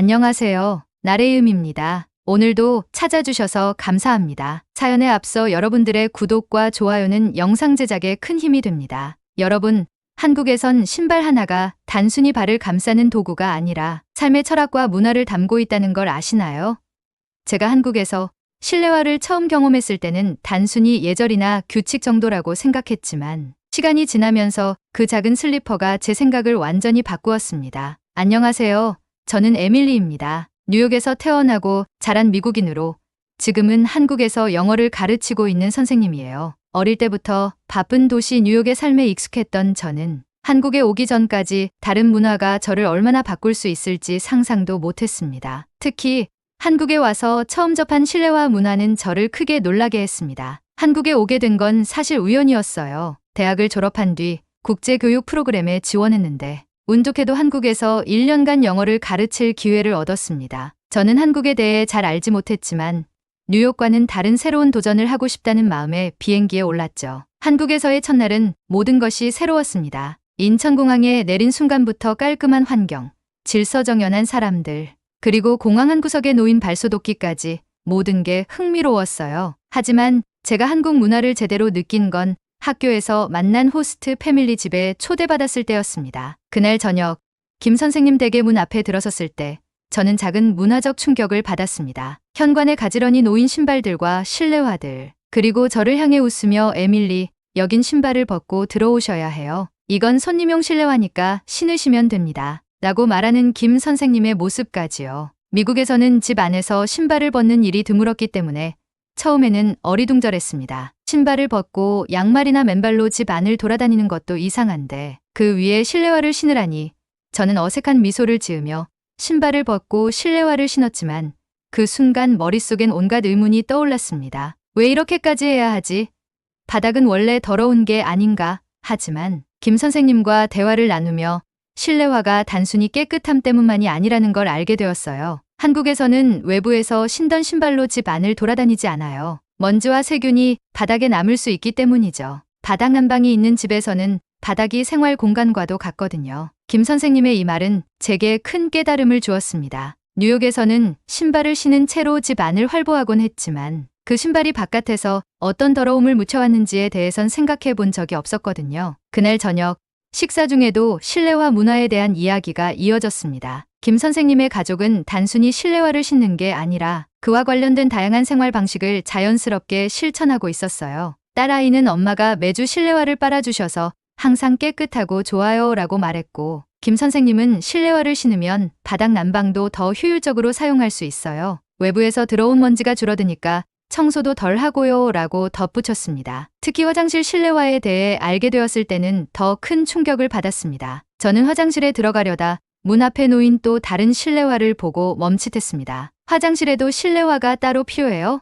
안녕하세요. 나래음입니다. 오늘도 찾아주셔서 감사합니다. 사연에 앞서 여러분들의 구독과 좋아요는 영상 제작에 큰 힘이 됩니다. 여러분, 한국에선 신발 하나가 단순히 발을 감싸는 도구가 아니라 삶의 철학과 문화를 담고 있다는 걸 아시나요? 제가 한국에서 실내화를 처음 경험했을 때는 단순히 예절이나 규칙 정도라고 생각했지만 시간이 지나면서 그 작은 슬리퍼가 제 생각을 완전히 바꾸었습니다. 안녕하세요. 저는 에밀리입니다. 뉴욕에서 태어나고 자란 미국인으로 지금은 한국에서 영어를 가르치고 있는 선생님이에요. 어릴 때부터 바쁜 도시 뉴욕의 삶에 익숙했던 저는 한국에 오기 전까지 다른 문화가 저를 얼마나 바꿀 수 있을지 상상도 못했습니다. 특히 한국에 와서 처음 접한 실내화 문화는 저를 크게 놀라게 했습니다. 한국에 오게 된 건 사실 우연이었어요. 대학을 졸업한 뒤 국제교육 프로그램에 지원했는데 운 좋게도 한국에서 1년간 영어를 가르칠 기회를 얻었습니다. 저는 한국에 대해 잘 알지 못했지만 뉴욕과는 다른 새로운 도전을 하고 싶다는 마음에 비행기에 올랐죠. 한국에서의 첫날은 모든 것이 새로웠습니다. 인천공항에 내린 순간부터 깔끔한 환경, 질서정연한 사람들, 그리고 공항 한 구석에 놓인 발소독기까지 모든 게 흥미로웠어요. 하지만 제가 한국 문화를 제대로 느낀 건 학교에서 만난 호스트 패밀리 집에 초대받았을 때였습니다. 그날 저녁, 김 선생님 댁의 문 앞에 들어섰을 때 저는 작은 문화적 충격을 받았습니다. 현관에 가지런히 놓인 신발들과 실내화들, 그리고 저를 향해 웃으며 에밀리, 여긴 신발을 벗고 들어오셔야 해요. 이건 손님용 실내화니까 신으시면 됩니다. 라고 말하는 김 선생님의 모습까지요. 미국에서는 집 안에서 신발을 벗는 일이 드물었기 때문에 처음에는 어리둥절했습니다. 신발을 벗고 양말이나 맨발로 집 안을 돌아다니는 것도 이상한데 그 위에 실내화를 신으라니 저는 어색한 미소를 지으며 신발을 벗고 실내화를 신었지만 그 순간 머릿속엔 온갖 의문이 떠올랐습니다. 왜 이렇게까지 해야 하지? 바닥은 원래 더러운 게 아닌가? 하지만 김 선생님과 대화를 나누며 실내화가 단순히 깨끗함 때문만이 아니라는 걸 알게 되었어요. 한국에서는 외부에서 신던 신발로 집 안을 돌아다니지 않아요. 먼지와 세균이 바닥에 남을 수 있기 때문이죠. 바닥 난방이 있는 집에서는 바닥이 생활 공간과도 같거든요. 김 선생님의 이 말은 제게 큰 깨달음을 주었습니다. 뉴욕에서는 신발을 신은 채로 집 안을 활보하곤 했지만 그 신발이 바깥에서 어떤 더러움을 묻혀왔는지에 대해선 생각해 본 적이 없었거든요. 그날 저녁 식사 중에도 실내화 문화에 대한 이야기가 이어졌습니다. 김 선생님의 가족은 단순히 실내화를 신는 게 아니라 그와 관련된 다양한 생활 방식을 자연스럽게 실천하고 있었어요. 딸아이는 엄마가 매주 실내화를 빨아주셔서 항상 깨끗하고 좋아요 라고 말했고, 김 선생님은 실내화를 신으면 바닥 난방도 더 효율적으로 사용할 수 있어요. 외부에서 들어온 먼지가 줄어드니까 청소도 덜 하고요 라고 덧붙였습니다. 특히 화장실 실내화에 대해 알게 되었을 때는 더 큰 충격을 받았습니다. 저는 화장실에 들어가려다 문 앞에 놓인 또 다른 실내화를 보고 멈칫했습니다. 화장실에도 실내화가 따로 필요해요?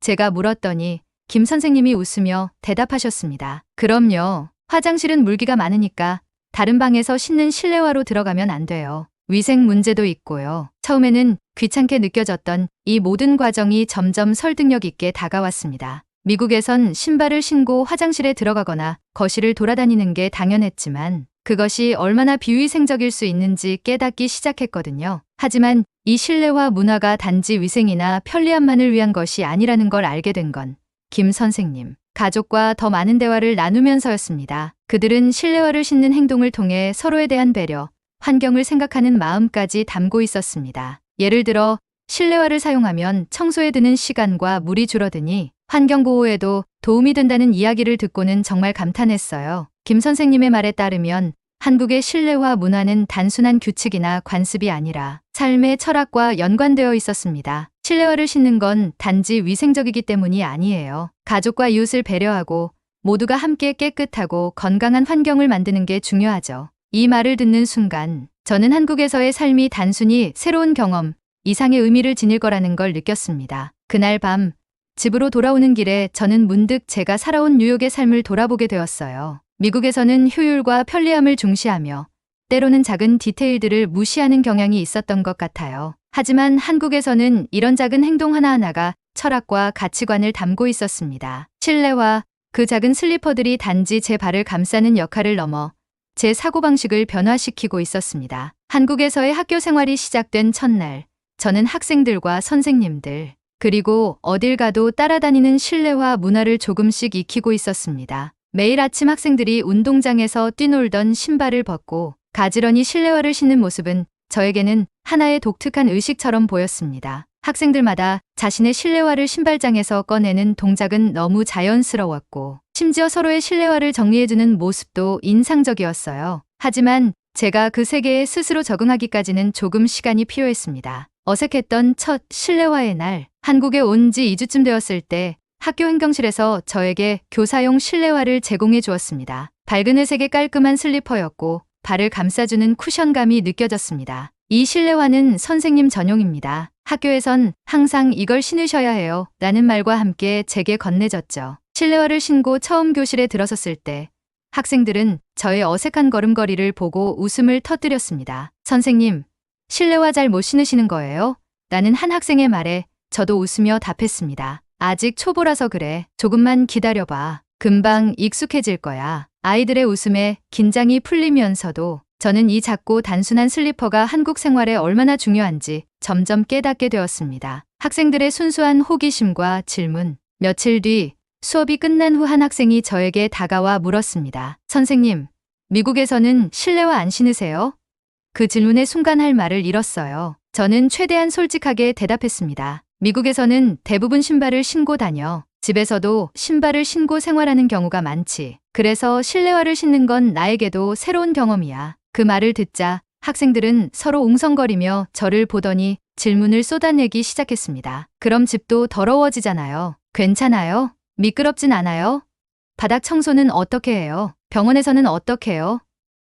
제가 물었더니 김 선생님이 웃으며 대답하셨습니다. 그럼요. 화장실은 물기가 많으니까 다른 방에서 씻는 실내화로 들어가면 안 돼요. 위생 문제도 있고요. 처음에는 귀찮게 느껴졌던 이 모든 과정이 점점 설득력 있게 다가왔습니다. 미국에선 신발을 신고 화장실에 들어가거나 거실을 돌아다니는 게 당연했지만 그것이 얼마나 비위생적일 수 있는지 깨닫기 시작했거든요. 하지만 이 실내화 문화가 단지 위생이나 편리함만을 위한 것이 아니라는 걸 알게 된 건 김 선생님, 가족과 더 많은 대화를 나누면서였습니다. 그들은 실내화를 신는 행동을 통해 서로에 대한 배려, 환경을 생각하는 마음까지 담고 있었습니다. 예를 들어 실내화를 사용하면 청소에 드는 시간과 물이 줄어드니 환경 보호에도 도움이 된다는 이야기를 듣고는 정말 감탄했어요. 김 선생님의 말에 따르면 한국의 실내화 문화는 단순한 규칙이나 관습이 아니라 삶의 철학과 연관되어 있었습니다. 실내화를 신는 건 단지 위생적이기 때문이 아니에요. 가족과 이웃을 배려하고 모두가 함께 깨끗하고 건강한 환경을 만드는 게 중요하죠. 이 말을 듣는 순간 저는 한국에서의 삶이 단순히 새로운 경험, 이상의 의미를 지닐 거라는 걸 느꼈습니다. 그날 밤 집으로 돌아오는 길에 저는 문득 제가 살아온 뉴욕의 삶을 돌아보게 되었어요. 미국에서는 효율과 편리함을 중시하며 때로는 작은 디테일들을 무시하는 경향이 있었던 것 같아요. 하지만 한국에서는 이런 작은 행동 하나하나가 철학과 가치관을 담고 있었습니다. 실내와 그 작은 슬리퍼들이 단지 제 발을 감싸는 역할을 넘어 제 사고방식을 변화시키고 있었습니다. 한국에서의 학교 생활이 시작된 첫날, 저는 학생들과 선생님들, 그리고 어딜 가도 따라다니는 신뢰와 문화를 조금씩 익히고 있었습니다. 매일 아침 학생들이 운동장에서 뛰놀던 신발을 벗고 가지런히 실내화를 신는 모습은 저에게는 하나의 독특한 의식처럼 보였습니다. 학생들마다 자신의 실내화를 신발장에서 꺼내는 동작은 너무 자연스러웠고 심지어 서로의 실내화를 정리해주는 모습도 인상적이었어요. 하지만 제가 그 세계에 스스로 적응하기까지는 조금 시간이 필요했습니다. 어색했던 첫 실내화의 날, 한국에 온 지 2주쯤 되었을 때 학교 행정실에서 저에게 교사용 실내화를 제공해 주었습니다. 밝은 회색의 깔끔한 슬리퍼였고 발을 감싸주는 쿠션감이 느껴졌습니다. 이 실내화는 선생님 전용입니다. 학교에선 항상 이걸 신으셔야 해요. 라는 말과 함께 제게 건네졌죠. 실내화를 신고 처음 교실에 들어섰을 때 학생들은 저의 어색한 걸음걸이를 보고 웃음을 터뜨렸습니다. 선생님, 실내화 잘 못 신으시는 거예요? 라는 한 학생의 말에 저도 웃으며 답했습니다. 아직 초보라서 그래. 조금만 기다려봐. 금방 익숙해질 거야. 아이들의 웃음에 긴장이 풀리면서도 저는 이 작고 단순한 슬리퍼가 한국 생활에 얼마나 중요한지 점점 깨닫게 되었습니다. 학생들의 순수한 호기심과 질문. 며칠 뒤 수업이 끝난 후 한 학생이 저에게 다가와 물었습니다. 선생님, 미국에서는 실내화 안 신으세요? 그 질문에 순간 할 말을 잃었어요. 저는 최대한 솔직하게 대답했습니다. 미국에서는 대부분 신발을 신고 다녀. 집에서도 신발을 신고 생활하는 경우가 많지. 그래서 실내화를 신는 건 나에게도 새로운 경험이야. 그 말을 듣자 학생들은 서로 웅성거리며 저를 보더니 질문을 쏟아내기 시작했습니다. 그럼 집도 더러워지잖아요. 괜찮아요? 미끄럽진 않아요? 바닥 청소는 어떻게 해요? 병원에서는 어떻게 해요?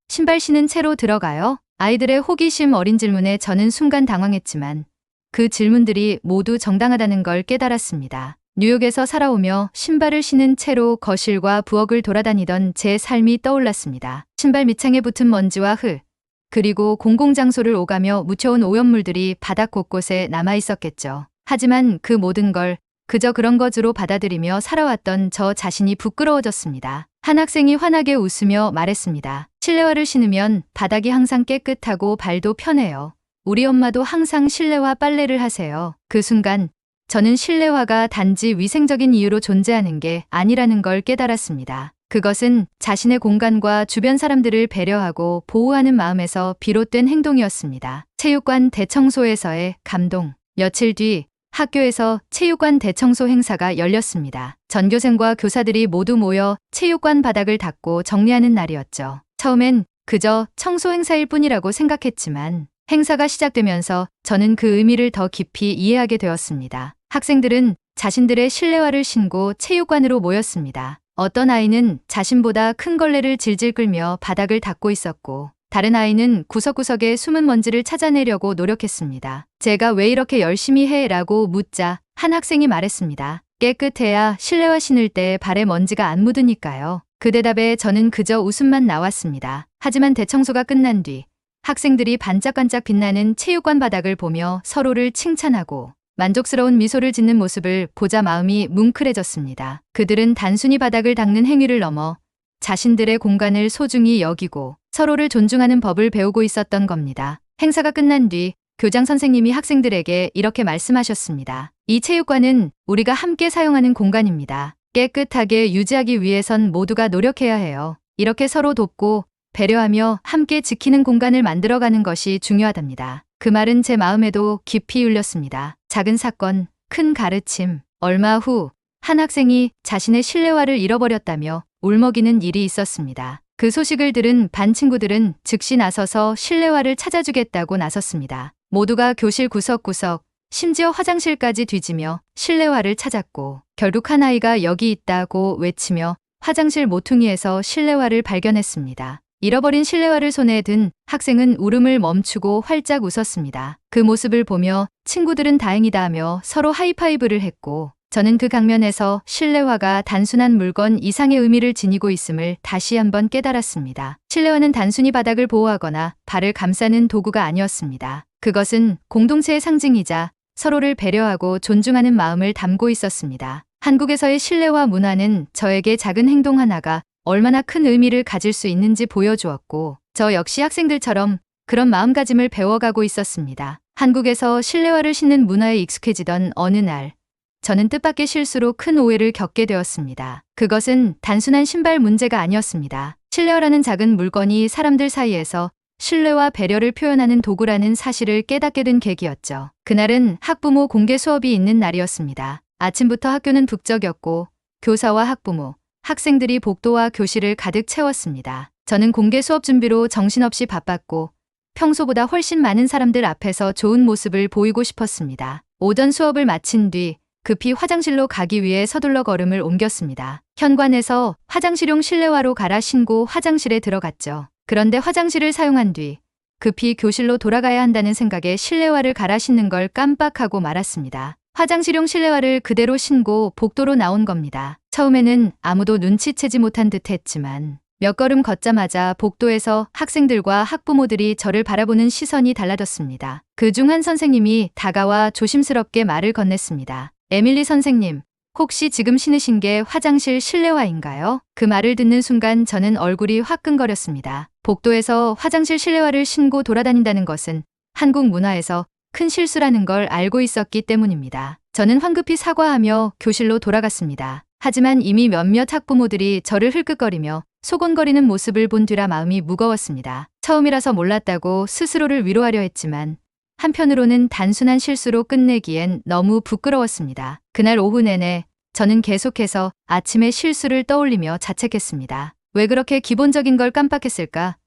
신발 신은 채로 들어가요? 아이들의 호기심 어린 질문에 저는 순간 당황했지만 그 질문들이 모두 정당하다는 걸 깨달았습니다. 뉴욕에서 살아오며 신발을 신은 채로 거실과 부엌을 돌아다니던 제 삶이 떠올랐습니다. 신발 밑창에 붙은 먼지와 흙, 그리고 공공장소를 오가며 묻혀온 오염물들이 바닥 곳곳에 남아 있었겠죠. 하지만 그 모든 걸 그저 그런 것으로 받아들이며 살아왔던 저 자신이 부끄러워졌습니다. 한 학생이 환하게 웃으며 말했습니다. 실내화를 신으면 바닥이 항상 깨끗하고 발도 편해요. 우리 엄마도 항상 실내화 빨래를 하세요. 그 순간 저는 실내화가 단지 위생적인 이유로 존재하는 게 아니라는 걸 깨달았습니다. 그것은 자신의 공간과 주변 사람들을 배려하고 보호하는 마음에서 비롯된 행동이었습니다. 체육관 대청소에서의 감동. 며칠 뒤 학교에서 체육관 대청소 행사가 열렸습니다. 전교생과 교사들이 모두 모여 체육관 바닥을 닦고 정리하는 날이었죠. 처음엔 그저 청소 행사일 뿐이라고 생각했지만 행사가 시작되면서 저는 그 의미를 더 깊이 이해하게 되었습니다. 학생들은 자신들의 실내화를 신고 체육관으로 모였습니다. 어떤 아이는 자신보다 큰 걸레를 질질 끌며 바닥을 닦고 있었고, 다른 아이는 구석구석에 숨은 먼지를 찾아내려고 노력했습니다. 제가 왜 이렇게 열심히 해? 라고 묻자 한 학생이 말했습니다. 깨끗해야 실내화 신을 때 발에 먼지가 안 묻으니까요. 그 대답에 저는 그저 웃음만 나왔습니다. 하지만 대청소가 끝난 뒤 학생들이 반짝반짝 빛나는 체육관 바닥을 보며 서로를 칭찬하고 만족스러운 미소를 짓는 모습을 보자 마음이 뭉클해졌습니다. 그들은 단순히 바닥을 닦는 행위를 넘어 자신들의 공간을 소중히 여기고 서로를 존중하는 법을 배우고 있었던 겁니다. 행사가 끝난 뒤 교장 선생님이 학생들에게 이렇게 말씀하셨습니다. 이 체육관은 우리가 함께 사용하는 공간입니다. 깨끗하게 유지하기 위해선 모두가 노력해야 해요. 이렇게 서로 돕고 배려하며 함께 지키는 공간을 만들어가는 것이 중요하답니다. 그 말은 제 마음에도 깊이 울렸습니다. 작은 사건, 큰 가르침. 얼마 후 한 학생이 자신의 실내화를 잃어버렸다며 울먹이는 일이 있었습니다. 그 소식을 들은 반 친구들은 즉시 나서서 실내화를 찾아주겠다고 나섰습니다. 모두가 교실 구석구석, 심지어 화장실까지 뒤지며 실내화를 찾았고 결국 한 아이가 여기 있다고 외치며 화장실 모퉁이에서 실내화를 발견했습니다. 잃어버린 실내화를 손에 든 학생은 울음을 멈추고 활짝 웃었습니다. 그 모습을 보며 친구들은 다행이다 하며 서로 하이파이브를 했고 저는 그 강면에서 실내화가 단순한 물건 이상의 의미를 지니고 있음을 다시 한번 깨달았습니다. 실내화는 단순히 바닥을 보호하거나 발을 감싸는 도구가 아니었습니다. 그것은 공동체의 상징이자 서로를 배려하고 존중하는 마음을 담고 있었습니다. 한국에서의 실내화 문화는 저에게 작은 행동 하나가 얼마나 큰 의미를 가질 수 있는지 보여주었고, 저 역시 학생들처럼 그런 마음가짐을 배워가고 있었습니다. 한국에서 실내화를 신는 문화에 익숙해지던 어느 날, 저는 뜻밖의 실수로 큰 오해를 겪게 되었습니다. 그것은 단순한 신발 문제가 아니었습니다. 실내화라는 작은 물건이 사람들 사이에서 신뢰와 배려를 표현하는 도구라는 사실을 깨닫게 된 계기였죠. 그날은 학부모 공개 수업이 있는 날이었습니다. 아침부터 학교는 북적였고 교사와 학부모, 학생들이 복도와 교실을 가득 채웠습니다. 저는 공개 수업 준비로 정신없이 바빴고 평소보다 훨씬 많은 사람들 앞에서 좋은 모습을 보이고 싶었습니다. 오전 수업을 마친 뒤 급히 화장실로 가기 위해 서둘러 걸음을 옮겼습니다. 현관에서 화장실용 실내화로 갈아 신고 화장실에 들어갔죠. 그런데 화장실을 사용한 뒤 급히 교실로 돌아가야 한다는 생각에 실내화를 갈아 신는 걸 깜빡하고 말았습니다. 화장실용 실내화를 그대로 신고 복도로 나온 겁니다. 처음에는 아무도 눈치채지 못한 듯 했지만 몇 걸음 걷자마자 복도에서 학생들과 학부모들이 저를 바라보는 시선이 달라졌습니다. 그 중 한 선생님이 다가와 조심스럽게 말을 건넸습니다. 에밀리 선생님, 혹시 지금 신으신 게 화장실 실내화인가요? 그 말을 듣는 순간 저는 얼굴이 화끈거렸습니다. 복도에서 화장실 실내화를 신고 돌아다닌다는 것은 한국 문화에서 큰 실수라는 걸 알고 있었기 때문입니다. 저는 황급히 사과하며 교실로 돌아갔습니다. 하지만 이미 몇몇 학부모들이 저를 흘끗거리며 소곤거리는 모습을 본 뒤라 마음이 무거웠습니다. 처음이라서 몰랐다고 스스로를 위로하려 했지만 한편으로는 단순한 실수로 끝내기엔 너무 부끄러웠습니다. 그날 오후 내내 저는 계속해서 아침의 실수를 떠올리며 자책했습니다. 왜 그렇게 기본적인 걸 깜빡했을까?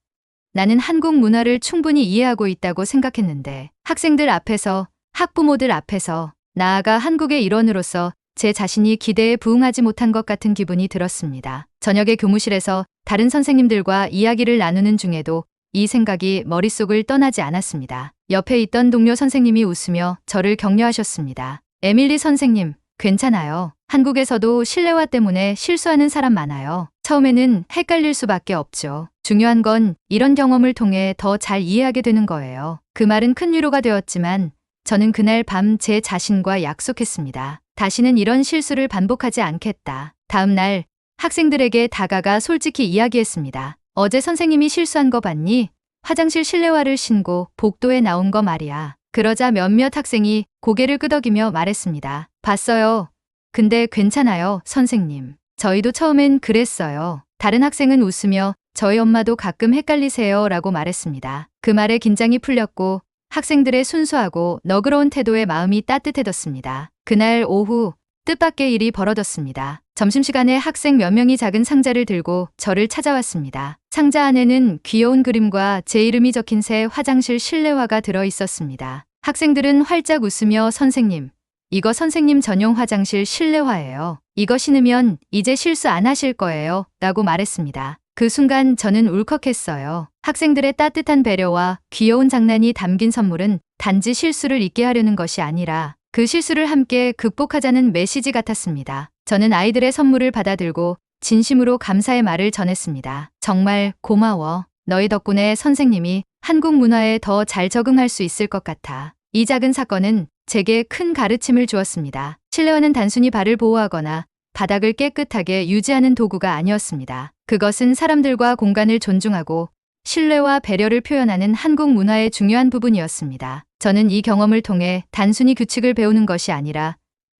나는 한국 문화를 충분히 이해하고 있다고 생각했는데 학생들 앞에서 학부모들 앞에서 나아가 한국의 일원으로서 제 자신이 기대에 부응하지 못한 것 같은 기분이 들었습니다. 저녁에 교무실에서 다른 선생님들과 이야기를 나누는 중에도 이 생각이 머릿속을 떠나지 않았습니다. 옆에 있던 동료 선생님이 웃으며 저를 격려하셨습니다. 에밀리 선생님, 괜찮아요. 한국에서도 실내화 때문에 실수하는 사람 많아요. 처음에는 헷갈릴 수밖에 없죠. 중요한 건 이런 경험을 통해 더 잘 이해하게 되는 거예요. 그 말은 큰 위로가 되었지만 저는 그날 밤 제 자신과 약속했습니다. 다시는 이런 실수를 반복하지 않겠다. 다음 날 학생들에게 다가가 솔직히 이야기했습니다. 어제 선생님이 실수한 거 봤니? 화장실 실내화를 신고 복도에 나온 거 말이야. 그러자 몇몇 학생이 고개를 끄덕이며 말했습니다. 봤어요. 근데 괜찮아요, 선생님. 저희도 처음엔 그랬어요. 다른 학생은 웃으며 저희 엄마도 가끔 헷갈리세요 라고 말했습니다. 그 말에 긴장이 풀렸고 학생들의 순수하고 너그러운 태도에 마음이 따뜻해졌습니다. 그날 오후 뜻밖의 일이 벌어졌습니다. 점심시간에 학생 몇 명이 작은 상자를 들고 저를 찾아왔습니다. 상자 안에는 귀여운 그림과 제 이름이 적힌 새 화장실 실내화가 들어 있었습니다. 학생들은 활짝 웃으며 선생님, 이거 선생님 전용 화장실 실내화예요. 이거 신으면 이제 실수 안 하실 거예요. 라고 말했습니다. 그 순간 저는 울컥했어요. 학생들의 따뜻한 배려와 귀여운 장난이 담긴 선물은 단지 실수를 잊게 하려는 것이 아니라 그 실수를 함께 극복하자는 메시지 같았습니다. 저는 아이들의 선물을 받아들고 진심으로 감사의 말을 전했습니다. 정말 고마워. 너희 덕분에 선생님이 한국 문화에 더 잘 적응할 수 있을 것 같아. 이 작은 사건은 제게 큰 가르침을 주었습니다. 실내화는 단순히 발을 보호하거나 바닥을 깨끗하게 유지하는 도구가 아니었습니다. 그것은 사람들과 공간을 존중하고 신뢰와 배려를 표현하는 한국 문화의 중요한 부분이었습니다. 저는 이 경험을 통해 단순히 규칙을 배우는 것이 아니라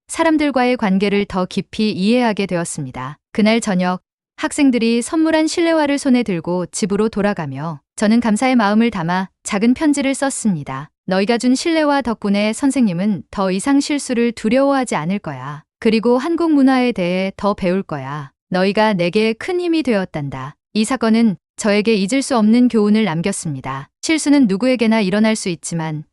사람들과의 관계를 더 깊이 이해하게 되었습니다. 그날 저녁 학생들이 선물한 실내화를 손에 들고 집으로 돌아가며 저는 감사의 마음을 담아 작은 편지를 썼습니다. 너희가 준 실내화 덕분에 선생님은 더 이상 실수를 두려워하지 않을 거야. 그리고 한국 문화에 대해 더 배울 거야. 너희가 내게 큰 힘이 되었단다. 이 사건은 저에게 잊을 수 없는 교훈을 남겼습니다. 실수는 누구에게나 일어날 수 있지만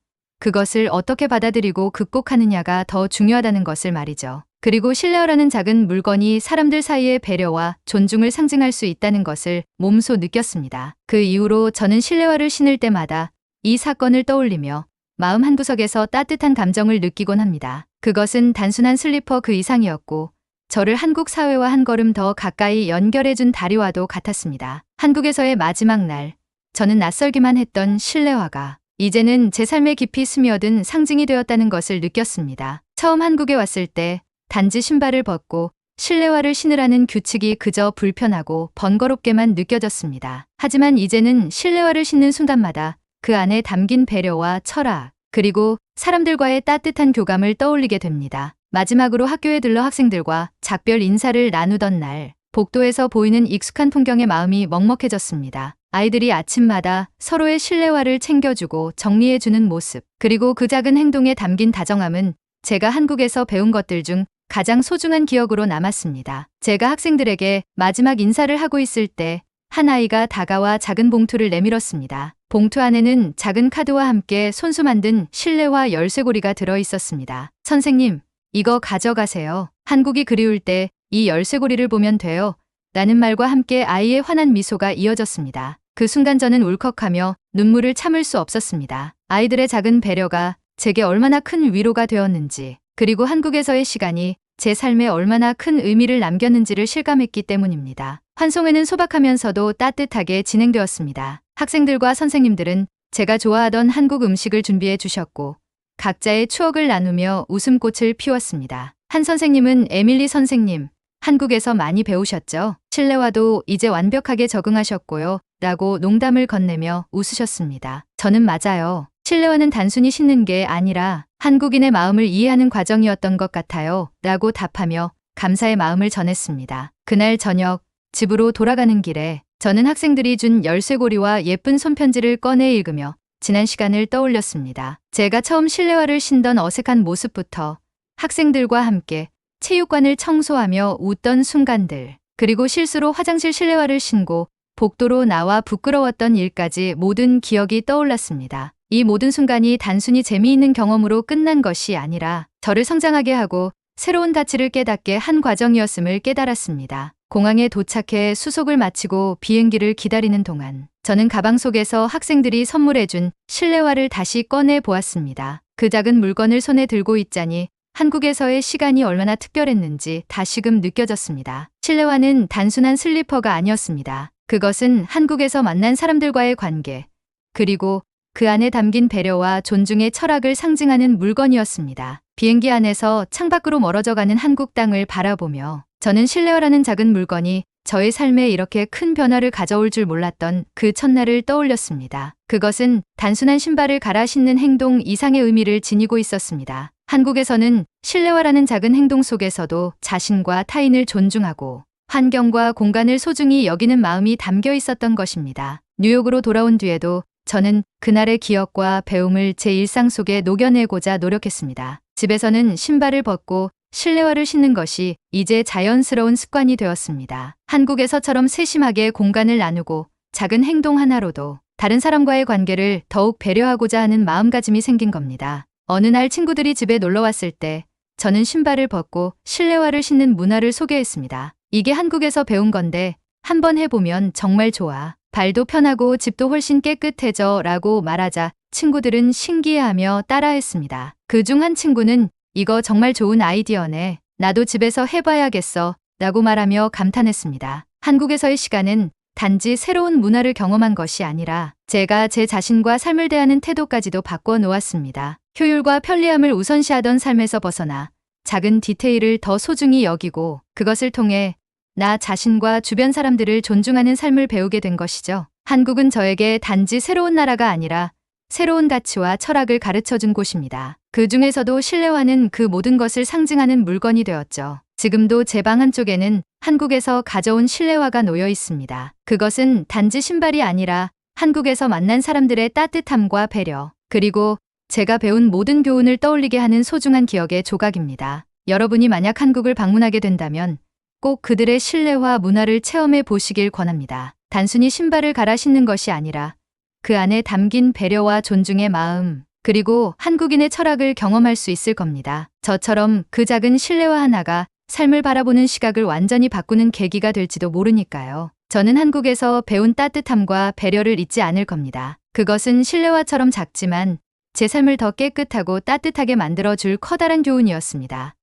그것을 어떻게 받아들이고 극복하느냐가 더 중요하다는 것을 말이죠. 그리고 신뢰라는 작은 물건이 사람들 사이의 배려와 존중을 상징할 수 있다는 것을 몸소 느꼈습니다. 그 이후로 저는 실내화를 신을 때마다 이 사건을 떠올리며 마음 한 구석에서 따뜻한 감정을 느끼곤 합니다. 그것은 단순한 슬리퍼 그 이상이었고 저를 한국 사회와 한 걸음 더 가까이 연결해준 다리와도 같았습니다. 한국에서의 마지막 날, 저는 낯설기만 했던 실내화가 이제는 제 삶에 깊이 스며든 상징이 되었다는 것을 느꼈습니다. 처음 한국에 왔을 때 단지 신발을 벗고 실내화를 신으라는 규칙이 그저 불편하고 번거롭게만 느껴졌습니다. 하지만 이제는 실내화를 신는 순간마다 그 안에 담긴 배려와 철학, 그리고 사람들과의 따뜻한 교감을 떠올리게 됩니다. 마지막으로 학교에 들러 학생들과 작별 인사를 나누던 날, 복도에서 보이는 익숙한 풍경에 마음이 먹먹해졌습니다. 아이들이 아침마다 서로의 실내화를 챙겨주고 정리해주는 모습, 그리고 그 작은 행동에 담긴 다정함은 제가 한국에서 배운 것들 중 가장 소중한 기억으로 남았습니다. 제가 학생들에게 마지막 인사를 하고 있을 때 한 아이가 다가와 작은 봉투를 내밀었습니다. 봉투 안에는 작은 카드와 함께 손수 만든 실내화 열쇠고리가 들어 있었습니다. 선생님, 이거 가져가세요. 한국이 그리울 때 이 열쇠고리를 보면 돼요. 라는 말과 함께 아이의 환한 미소가 이어졌습니다. 그 순간 저는 울컥하며 눈물을 참을 수 없었습니다. 아이들의 작은 배려가 제게 얼마나 큰 위로가 되었는지, 그리고 한국에서의 시간이 제 삶에 얼마나 큰 의미를 남겼는지를 실감했기 때문입니다. 환송회는 소박하면서도 따뜻하게 진행되었습니다. 학생들과 선생님들은 제가 좋아하던 한국 음식을 준비해 주셨고, 각자의 추억을 나누며 웃음꽃을 피웠습니다. 한 선생님은 에밀리 선생님, 한국에서 많이 배우셨죠? 실내화도 이제 완벽하게 적응하셨고요. 라고 농담을 건네며 웃으셨습니다. 저는 맞아요. 실내화는 단순히 신는 게 아니라 한국인의 마음을 이해하는 과정이었던 것 같아요. 라고 답하며 감사의 마음을 전했습니다. 그날 저녁 집으로 돌아가는 길에 저는 학생들이 준 열쇠고리와 예쁜 손편지를 꺼내 읽으며 지난 시간을 떠올렸습니다. 제가 처음 실내화를 신던 어색한 모습부터 학생들과 함께 체육관을 청소하며 웃던 순간들, 그리고 실수로 화장실 실내화를 신고 복도로 나와 부끄러웠던 일까지 모든 기억이 떠올랐습니다. 이 모든 순간이 단순히 재미있는 경험으로 끝난 것이 아니라 저를 성장하게 하고 새로운 가치를 깨닫게 한 과정이었음을 깨달았습니다. 공항에 도착해 수속을 마치고 비행기를 기다리는 동안 저는 가방 속에서 학생들이 선물해준 실내화를 다시 꺼내 보았습니다. 그 작은 물건을 손에 들고 있자니 한국에서의 시간이 얼마나 특별했는지 다시금 느껴졌습니다. 실내화는 단순한 슬리퍼가 아니었습니다. 그것은 한국에서 만난 사람들과의 관계, 그리고 그 안에 담긴 배려와 존중의 철학을 상징하는 물건이었습니다. 비행기 안에서 창밖으로 멀어져 가는 한국 땅을 바라보며 저는 실내화라는 작은 물건이 저의 삶에 이렇게 큰 변화를 가져올 줄 몰랐던 그 첫날을 떠올렸습니다. 그것은 단순한 신발을 갈아 신는 행동 이상의 의미를 지니고 있었습니다. 한국에서는 실내화라는 작은 행동 속에서도 자신과 타인을 존중하고 환경과 공간을 소중히 여기는 마음이 담겨 있었던 것입니다. 뉴욕으로 돌아온 뒤에도 저는 그날의 기억과 배움을 제 일상 속에 녹여내고자 노력했습니다. 집에서는 신발을 벗고 실내화를 신는 것이 이제 자연스러운 습관이 되었습니다. 한국에서처럼 세심하게 공간을 나누고 작은 행동 하나로도 다른 사람과의 관계를 더욱 배려하고자 하는 마음가짐이 생긴 겁니다. 어느 날 친구들이 집에 놀러 왔을 때 저는 신발을 벗고 실내화를 신는 문화를 소개했습니다. 이게 한국에서 배운 건데 한번 해보면 정말 좋아. 발도 편하고 집도 훨씬 깨끗해져 라고 말하자 친구들은 신기해하며 따라했습니다. 그 중 한 친구는 이거 정말 좋은 아이디어네. 나도 집에서 해봐야겠어. 라고 말하며 감탄했습니다. 한국에서의 시간은 단지 새로운 문화를 경험한 것이 아니라 제가 제 자신과 삶을 대하는 태도까지도 바꿔 놓았습니다. 효율과 편리함을 우선시하던 삶에서 벗어나 작은 디테일을 더 소중히 여기고 그것을 통해 나 자신과 주변 사람들을 존중하는 삶을 배우게 된 것이죠. 한국은 저에게 단지 새로운 나라가 아니라 새로운 가치와 철학을 가르쳐 준 곳입니다. 그 중에서도 실내화는 그 모든 것을 상징하는 물건이 되었죠. 지금도 제 방 한쪽에는 한국에서 가져온 실내화가 놓여 있습니다. 그것은 단지 신발이 아니라 한국에서 만난 사람들의 따뜻함과 배려, 그리고 제가 배운 모든 교훈을 떠올리게 하는 소중한 기억의 조각입니다. 여러분이 만약 한국을 방문하게 된다면 꼭 그들의 실내화 문화를 체험해 보시길 권합니다. 단순히 신발을 갈아 신는 것이 아니라 그 안에 담긴 배려와 존중의 마음, 그리고 한국인의 철학을 경험할 수 있을 겁니다. 저처럼 그 작은 실내화 하나가 삶을 바라보는 시각을 완전히 바꾸는 계기가 될지도 모르니까요. 저는 한국에서 배운 따뜻함과 배려를 잊지 않을 겁니다. 그것은 실내화처럼 작지만 제 삶을 더 깨끗하고 따뜻하게 만들어 줄 커다란 교훈이었습니다.